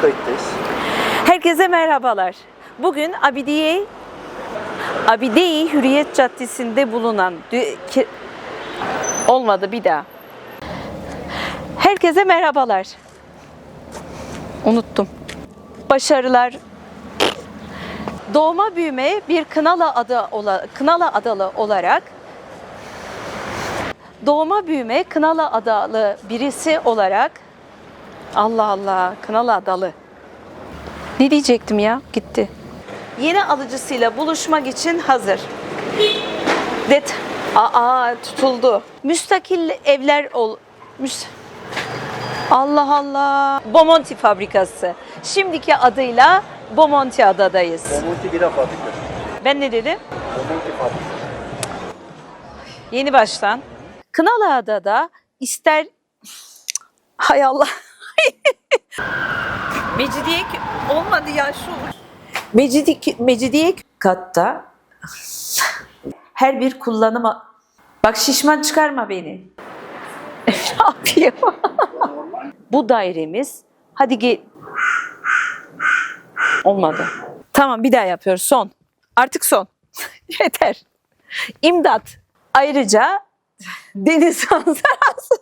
Kayıttayız. Herkese merhabalar. Bugün Abidiye Abideyi Hürriyet Caddesi'nde bulunan olmadı bir daha. Herkese merhabalar. Unuttum. Başarılar. Doğma büyüme bir Kınalı adı ola, Kınalı adalı olarak doğma büyüme Kınalı adalı birisi olarak Allah Allah Kınalı adalı ne diyecektim ya? Gitti. Yeni alıcısıyla buluşmak için hazır. Det. Aa tutuldu. Müstakil evler ol. Müs Allah Allah. Bomonti fabrikası. Şimdiki adıyla Bomonti adadayız. Bomonti bira fabrikası. Ben ne dedim? Bomonti fabrikası. Yeni baştan. Kınalıada'da ister... Hay Allah. Mecidiye olmadı ya şu. Mecidiye, Mecidiye katta her bir kullanıma... Bak şişman çıkarma beni. ne yapıyor? Bu dairemiz. Hadi gel. Olmadı. Tamam bir daha yapıyoruz. Son. Artık son. Yeter. İmdat. Ayrıca deniz manzarası.